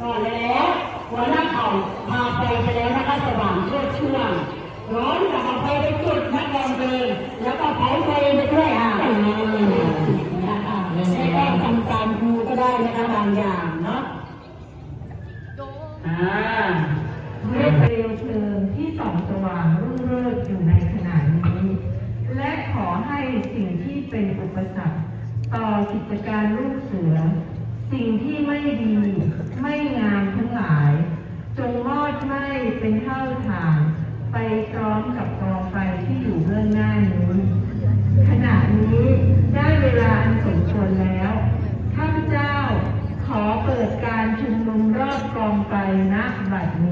ก่อนแล้วหัวหน้าเผ่าพาไปไปแล้วนะคะสว่างเชื่อช่วงร้อนกับไปไปจุดนักลองเดินแล้วก็เผาไปไปด้วยค่ะนะคะแล้วทำการครูก็ได้นะคะบางอย่างเนาะอ่าเรียกเปลวเชิงที่สองสว่างรุ่งเรืองอยู่ในขณะนี้ และขอให้สิ่งที่เป็นอุปสรรคต่อกิจการลูกเสือ สิ่งที่ไม่ดี ไม่งามทั้งหลาย จงรอดไม่เป็นเท่าฐาน ไปพร้อมกับกองไฟที่อยู่เบื้องหน้านู้นขณะนี้ได้เวลาอันสมควรแล้วข้าพเจ้าขอเปิดการชุมนุมรอบกองไฟณบัดนี้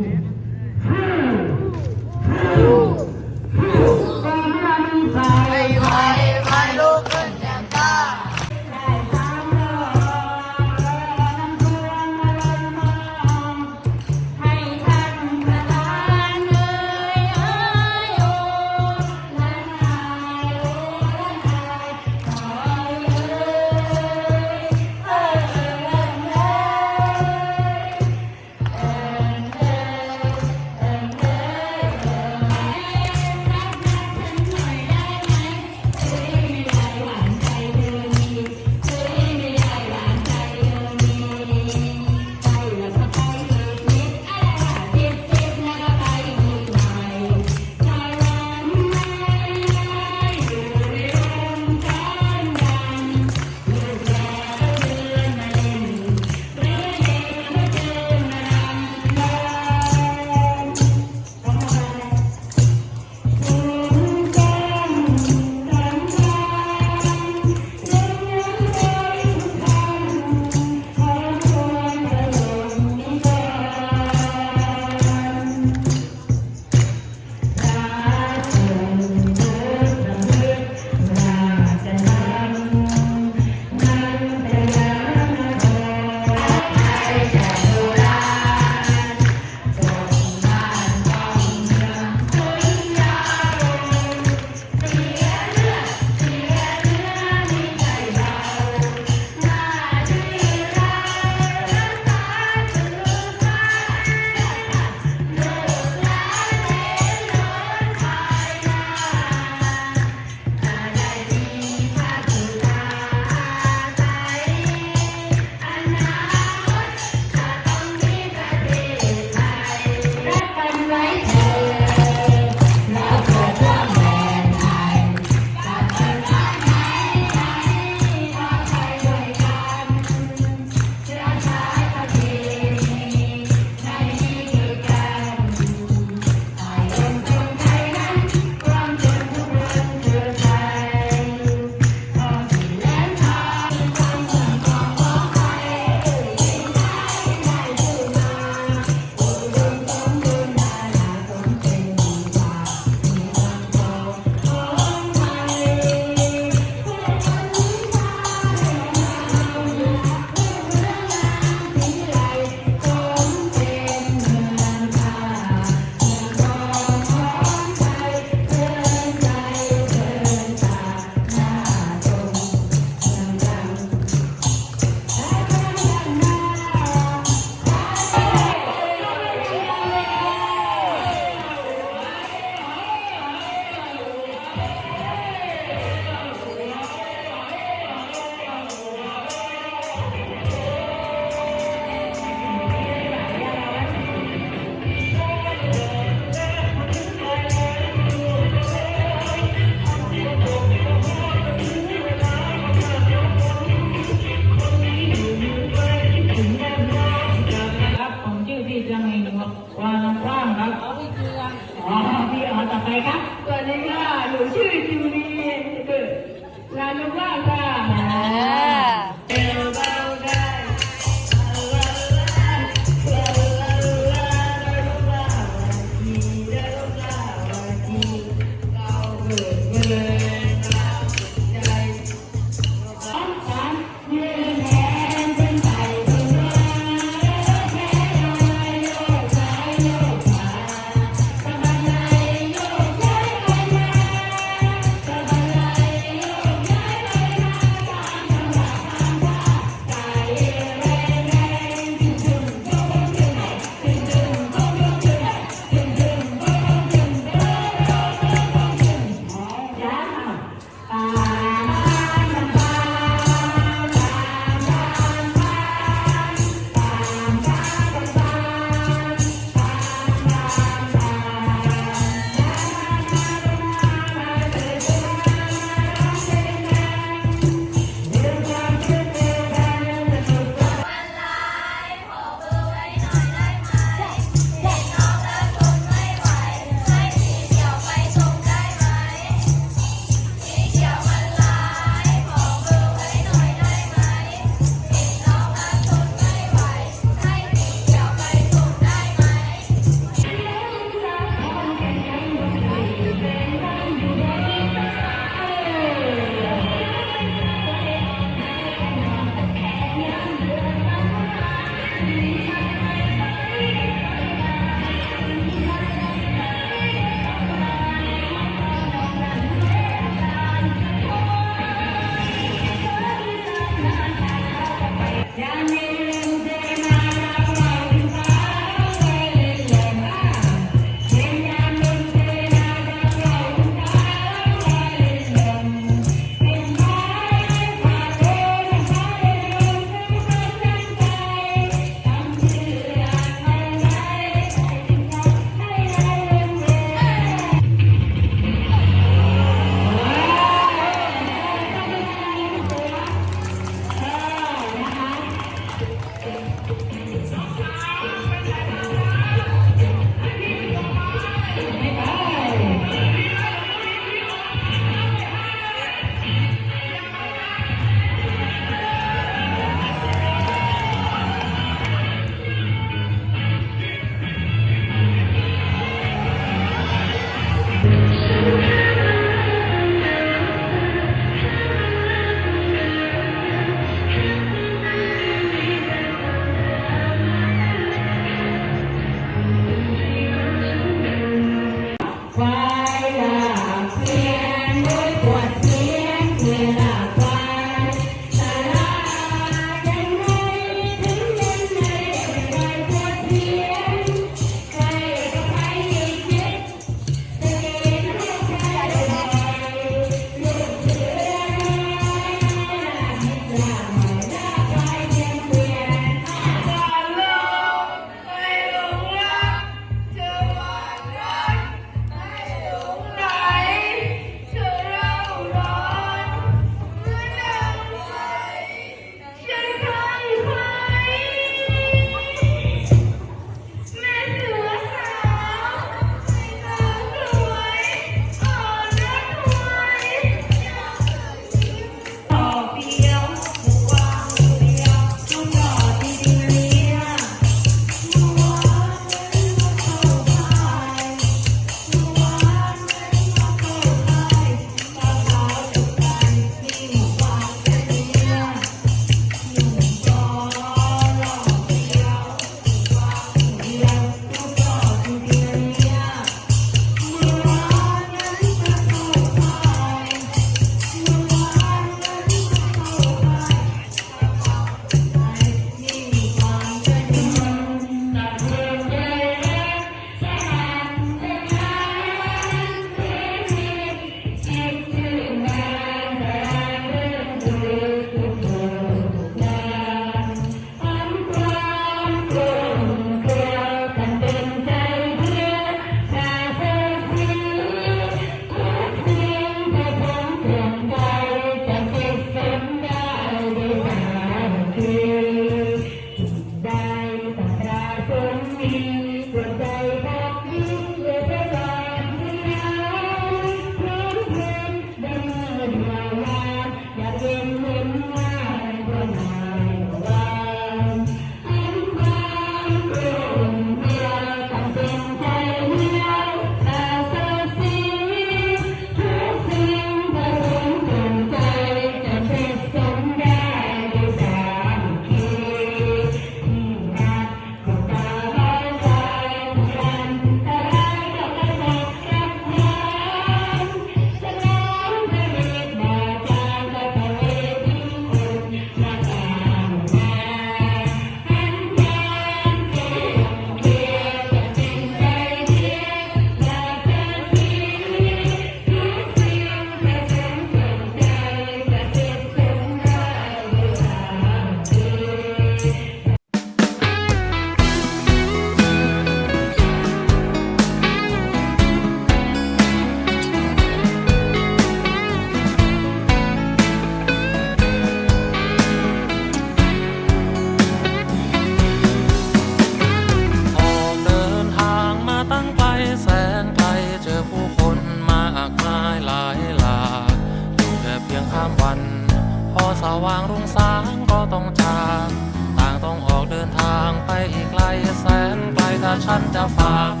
าวันพอสว่างรุ่งสางก็ต้องจากต่างต้องออกเดินทางไปอีกไกลแสนไกลถ้าฉันจะฝาก